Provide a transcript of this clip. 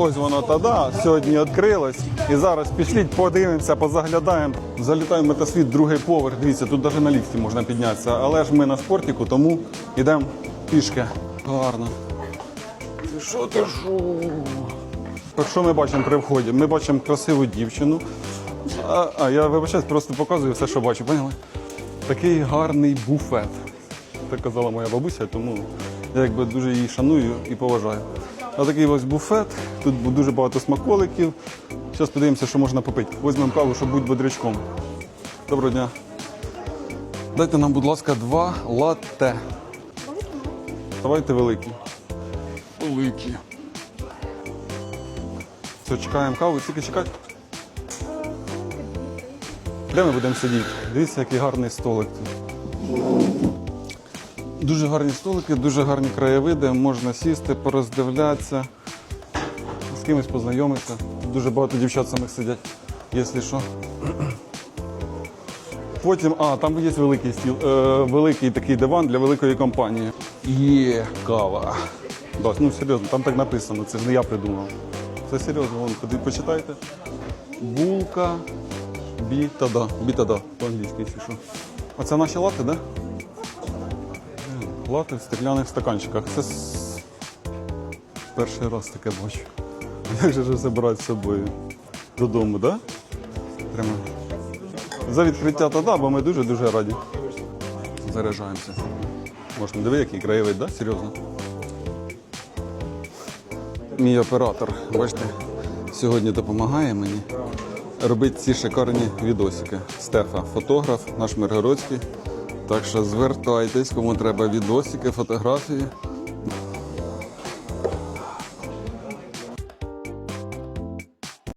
Ось воно тоді, сьогодні відкрилось. І зараз пішліть, подивимося, позаглядаємо. Залітаємо метасвіт, другий поверх. Дивіться, тут навіть на ліфті можна піднятися. Але ж ми на спортіку, тому йдемо пішки. Гарно. Ти що, ти? Так що ми бачимо при вході? Ми бачимо красиву дівчину. А, а я вибачаюсь, просто показую все, що бачу, поняли? Такий гарний буфет. Так казала моя бабуся, тому я якби дуже її шаную і поважаю. А такий ось буфет, тут дуже багато смаколиків. Зараз подивимося, що можна попити. Візьмемо каву, щоб бути бодрячком. Доброго дня. Дайте нам, будь ласка, два латте. Давайте великі. Великі. Все, чекаємо каву, скільки чекати? Де ми будемо сидіти? Дивіться, який гарний столик тут. Дуже гарні столики, дуже гарні краєвиди, можна сісти, пороздивлятися, з кимось познайомитися. Дуже багато дівчат самих сидять, якщо що. Потім, а, там є великий стіл, е, великий такий диван для великої компанії. Є кава. Да, ну серйозно, там так написано, це ж не я придумав. Це серйозно, вон, почитайте. Булка, бітада. Бітада по-англійськи, якщо що. А це наші лати, так? Да? Лати в стекляних стаканчиках. Це перший раз таке бачу. Як же ж все з собою? Додому, так? Да? За відкриття та да, бо ми дуже-дуже раді. Заряджаємося. Можна диви, який краєвид, да? Серйозно. Мій оператор, бачите, сьогодні допомагає мені робити ці шикарні відосики. Стефа, фотограф, наш Миргородський. Так що звертайтесь, кому треба відосики, фотографії.